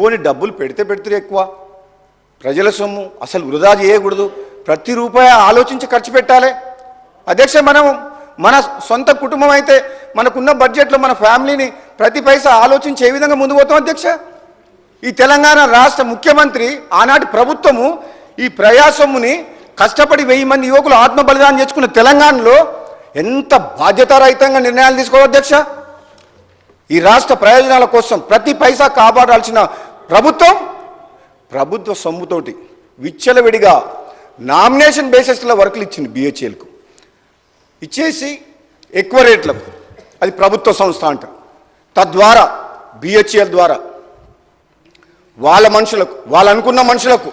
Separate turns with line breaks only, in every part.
పోని డబ్బులు పెడితే పెడితే ఎక్కువ. ప్రజల సొమ్ము అసలు వృధా చేయకూడదు. ప్రతి రూపాయి ఆలోచించి ఖర్చు పెట్టాలి. అధ్యక్ష మనం మన సొంత కుటుంబం అయితే మనకున్న బడ్జెట్లో మన ఫ్యామిలీని ప్రతి పైసా ఆలోచించి ఏ విధంగా ముందు పోతాం అధ్యక్ష? ఈ తెలంగాణ రాష్ట్ర ముఖ్యమంత్రి ఆనాటి ప్రభుత్వము ఈ ప్రయాసముని కష్టపడి వెయ్యి మంది యువకులు ఆత్మ బలిదానం చేసుకున్న తెలంగాణలో ఎంత బాధ్యతారహితంగా నిర్ణయాలు తీసుకోవాలి అధ్యక్ష? ఈ రాష్ట్ర ప్రయోజనాల కోసం ప్రతి పైసా కాపాడాల్సిన ప్రభుత్వం ప్రభుత్వ సొమ్ముతోటి విచ్చలవిడిగా నామినేషన్ బేసిస్లో వర్కులు ఇచ్చింది బిహెచ్ఎల్కు. ఇచ్చేసి ఎక్కువ రేట్లకు. అది ప్రభుత్వ సంస్థ అంటారు తద్వారా బిహెచ్ఎల్ ద్వారా వాళ్ళ మనుషులకు వాళ్ళు అనుకున్న మనుషులకు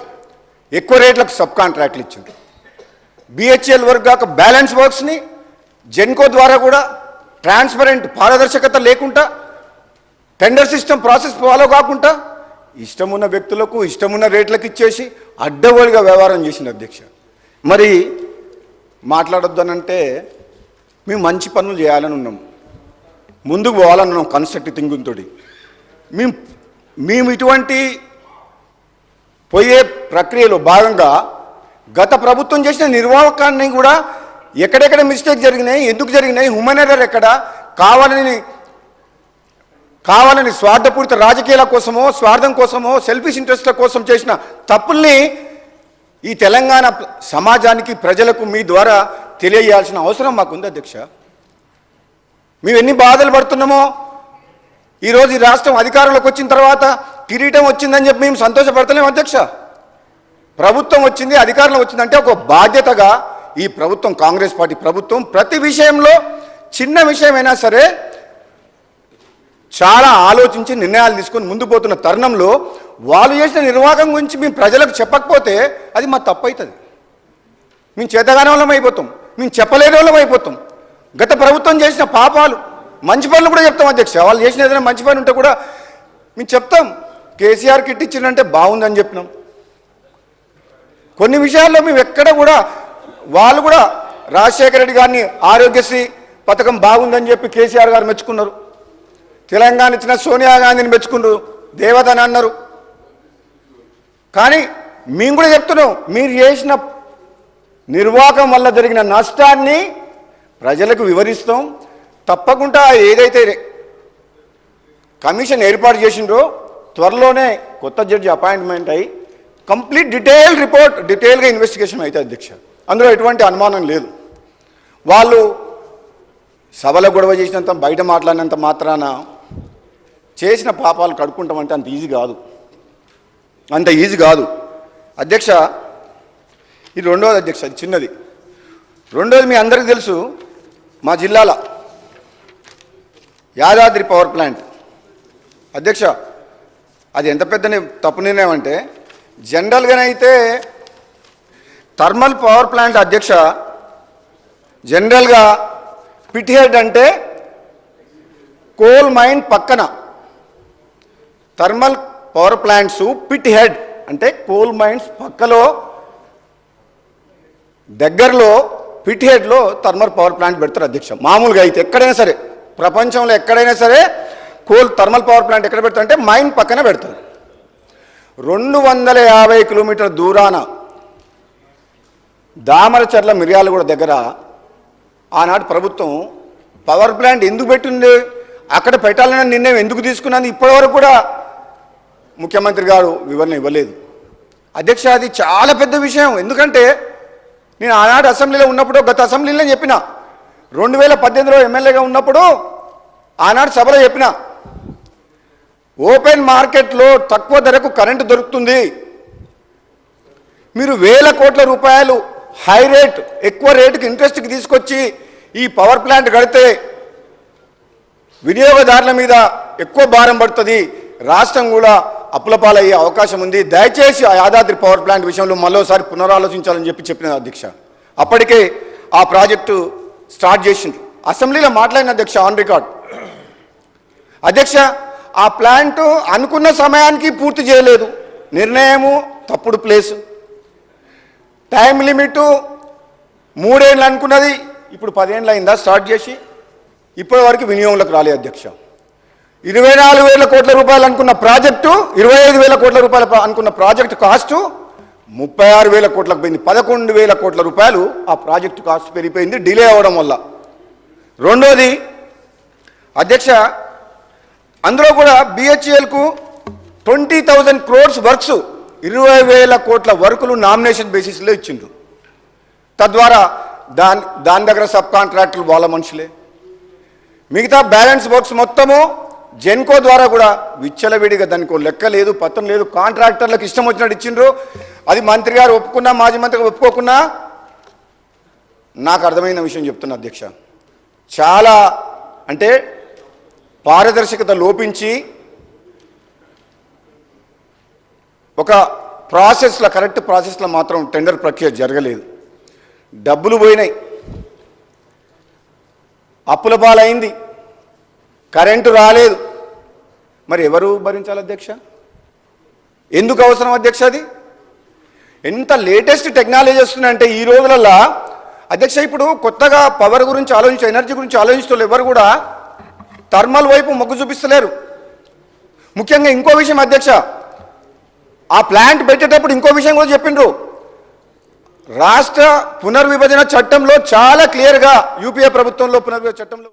ఎక్కువ రేట్లకు సబ్ కాంట్రాక్ట్లు ఇచ్చింది. బిహెచ్ఎల్ వర్క్ కాక బ్యాలెన్స్ వర్క్స్ని జెన్కో ద్వారా కూడా ట్రాన్స్పరెంట్ పారదర్శకత లేకుండా టెండర్ సిస్టమ్ ప్రాసెస్ ఫాలో కాకుండా ఇష్టమున్న వ్యక్తులకు ఇష్టమున్న రేట్లకు ఇచ్చేసి అడ్డగోలుగా వ్యవహారం చేసింది అధ్యక్ష. మరి మాట్లాడొద్దు అంటే మేము మంచి పనులు చేయాలని ఉన్నాం. ముందుకు పోవాలని ఉన్నాం కన్స్ట్రక్టివ్ థింకింగ్ మేము మేము ఇటువంటి పోయే ప్రక్రియలో భాగంగా గత ప్రభుత్వం చేసిన నిర్వాహకాన్ని కూడా ఎక్కడెక్కడ మిస్టేక్ జరిగినాయి ఎందుకు జరిగినాయి హ్యూమన్ ఎర్రర్ ఎక్కడ కావాలని కావాలని స్వార్థపూరిత రాజకీయాల కోసమో స్వార్థం కోసమో సెల్ఫిష్ ఇంట్రెస్ట్ల కోసం చేసిన తప్పుల్ని ఈ తెలంగాణ సమాజానికి ప్రజలకు మీ ద్వారా తెలియజేయాల్సిన అవసరం మాకుంది అధ్యక్ష. మేము ఎన్ని బాధలు పడుతున్నామో ఈరోజు ఈ రాష్ట్రం అధికారంలోకి వచ్చిన తర్వాత కిరీటం వచ్చిందని చెప్పి మేము సంతోషపడతలేము అధ్యక్ష. ప్రభుత్వం వచ్చింది అధికారంలో వచ్చిందంటే ఒక బాధ్యతగా ఈ ప్రభుత్వం కాంగ్రెస్ పార్టీ ప్రభుత్వం ప్రతి విషయంలో చిన్న విషయమైనా సరే చాలా ఆలోచించి నిర్ణయాలు తీసుకొని ముందు పోతున్న తరుణంలో వాళ్ళు చేసిన నిర్వాహకం గురించి మేము ప్రజలకు చెప్పకపోతే అది మా తప్పు అవుతుంది మేము చేతగానే వాళ్ళం అయిపోతాం. మేము చెప్పలేని వాళ్ళం అయిపోతాం. గత ప్రభుత్వం చేసిన పాపాలు మంచి పనులు కూడా చెప్తాం అధ్యక్ష. వాళ్ళు చేసిన ఏదైనా మంచి పని ఉంటే కూడా మేము చెప్తాం. కేసీఆర్ కిట్ ఇచ్చిందంటే బాగుందని చెప్పినాం. కొన్ని విషయాల్లో మేము ఎక్కడ కూడా వాళ్ళు కూడా రాజశేఖర రెడ్డి గారిని ఆరోగ్యశ్రీ పథకం బాగుందని చెప్పి కేసీఆర్ గారు మెచ్చుకున్నారు. తెలంగాణ ఇచ్చిన సోనియా గాంధీని మెచ్చుకున్నారు దేవతని అన్నారు. కానీ మేము కూడా చెప్తున్నాం మీరు చేసిన నిర్వాహకం వల్ల జరిగిన నష్టాన్ని ప్రజలకు వివరిస్తాం. తప్పకుండా ఏదైతే కమిషన్ ఏర్పాటు చేసిండ్రో త్వరలోనే కొత్త జడ్జి అపాయింట్మెంట్ అయ్యి కంప్లీట్ డీటెయిల్ రిపోర్ట్ డీటెయిల్గా ఇన్వెస్టిగేషన్ అయితే అధ్యక్ష. అందులో ఎటువంటి అనుమానం లేదు. వాళ్ళు సభలో గొడవ చేసినంత బయట మాట్లాడినంత మాత్రాన చేసిన పాపాలు కడుక్కుంటామంటే అంత ఈజీ కాదు. అంత ఈజీ కాదు. అధ్యక్ష ఇది రెండోది అధ్యక్ష అది చిన్నది. రెండోది మీ అందరికీ తెలుసు మా జిల్లాల యాదాద్రి పవర్ ప్లాంట్. అధ్యక్ష అది ఎంత పెద్ద తప్పు నిర్ణయం అంటే జనరల్గానైతే థర్మల్ పవర్ ప్లాంట్ అధ్యక్ష జనరల్గా పిట్ హెడ్ అంటే కోల్ మైన్ పక్కన. Thermal power plants pit head అంటే కోల్ మైన్స్ పక్కలో దగ్గరలో పిట్ హెడ్లో థర్మల్ పవర్ ప్లాంట్ పెడతారు అధ్యక్ష. మామూలుగా అయితే ఎక్కడైనా సరే ప్రపంచంలో ఎక్కడైనా సరే కోల్ థర్మల్ పవర్ ప్లాంట్ ఎక్కడ పెడతారు అంటే మైన్ పక్కన పెడతారు. రెండు వందల యాభై కిలోమీటర్ దూరాన దామరచర్ల మిర్యాలగూడ దగ్గర ఆనాటి ప్రభుత్వం పవర్ ప్లాంట్ ఎందుకు పెట్టింది? అక్కడ పెట్టాలని నిర్ణయం ఎందుకు తీసుకున్నది? ఇప్పటివరకు కూడా ముఖ్యమంత్రి గారు వివరణ ఇవ్వలేదు. అధ్యక్ష అది చాలా పెద్ద విషయం. ఎందుకంటే నేను ఆనాడు అసెంబ్లీలో ఉన్నప్పుడు గత అసెంబ్లీలో చెప్పిన. రెండు వేల పద్దెనిమిదిలో ఎమ్మెల్యేగా ఉన్నప్పుడు ఆనాడు సభలో చెప్పిన. ఓపెన్ మార్కెట్లో తక్కువ ధరకు కరెంటు దొరుకుతుంది. మీరు వేల కోట్ల రూపాయలు హై రేట్ ఎక్కువ రేటుకి ఇంట్రెస్ట్కి తీసుకొచ్చి ఈ పవర్ ప్లాంట్ కడితే వినియోగదారుల మీద ఎక్కువ భారం పడుతుంది. రాష్ట్రం కూడా అప్పుల పాలయ్యే అవకాశం ఉంది. దయచేసి ఆ యాదాద్రి పవర్ ప్లాంట్ విషయంలో మరోసారి పునరాలోచించాలని చెప్పి చెప్పిన అధ్యక్ష. అప్పటికే ఆ ప్రాజెక్టు స్టార్ట్ చేసిండ్రు. అసెంబ్లీలో మాట్లాడిన అధ్యక్ష ఆన్ రికార్డ్. అధ్యక్ష ఆ ప్లాంట్ అనుకున్న సమయానికి పూర్తి చేయలేదు. నిర్ణయము తప్పుడు ప్లేసు. టైం లిమిట్ మూడేళ్ళు అనుకున్నది ఇప్పుడు పదేళ్ళు అయిందా స్టార్ట్ చేసి ఇప్పటి వరకు వినియోగంలోకి రాలేదు అధ్యక్ష. ఇరవై నాలుగు వేల కోట్ల రూపాయలు అనుకున్న ప్రాజెక్టు ఇరవై ఐదు వేల కోట్ల రూపాయలు అనుకున్న ప్రాజెక్టు కాస్టు ముప్పై ఆరు వేల కోట్లకు పోయింది. పదకొండు వేల కోట్ల రూపాయలు ఆ ప్రాజెక్టు కాస్ట్ పెరిగిపోయింది డిలే అవ్వడం వల్ల. రెండోది అధ్యక్ష అందులో కూడా బిహెచ్ఎల్కు ట్వంటీ థౌజండ్ క్రోడ్స్ వర్క్స్ ఇరవై వేల కోట్ల వర్కులు నామినేషన్ బేసిస్లో ఇచ్చిండ్రు. తద్వారా దాని దాని దగ్గర సబ్ కాంట్రాక్టులు వాళ్ళ మనుషులే. మిగతా బ్యాలెన్స్ వర్క్స్ మొత్తము జెన్కో ద్వారా కూడా విచ్చలవిడిగా దానికి లెక్క లేదు పత్రం లేదు. కాంట్రాక్టర్లకు ఇష్టం వచ్చినట్టు ఇచ్చిండ్రు. అది మంత్రి గారు ఒప్పుకున్నా మాజీ మంత్రి ఒప్పుకోకున్నా నాకు అర్థమైన విషయం చెప్తున్నా అధ్యక్ష. చాలా అంటే పారదర్శకత లోపించి ఒక ప్రాసెస్లో కరెక్ట్ ప్రాసెస్లో మాత్రం టెండర్ ప్రక్రియ జరగలేదు. డబ్బులు పోయినాయి. అప్పుల పాలైంది. కరెంటు రాలేదు. మరి ఎవరు భరించాలి అధ్యక్ష? ఎందుకు అవసరం అధ్యక్ష అది? ఎంత లేటెస్ట్ టెక్నాలజీ వస్తుందంటే ఈ రోజులలో అధ్యక్ష ఇప్పుడు కొత్తగా పవర్ గురించి ఆలోచించి ఎనర్జీ గురించి ఆలోచించే ఎవరు కూడా థర్మల్ వైపు మొగ్గు చూపిస్తలేరు. ముఖ్యంగా ఇంకో విషయం అధ్యక్ష ఆ ప్లాంట్ పెట్టేటప్పుడు ఇంకో విషయం కూడా చెప్పిండ్రు. రాష్ట్ర పునర్విభజన చట్టంలో చాలా క్లియర్గా యూపీఏ ప్రభుత్వంలో పునర్విభజన చట్టంలో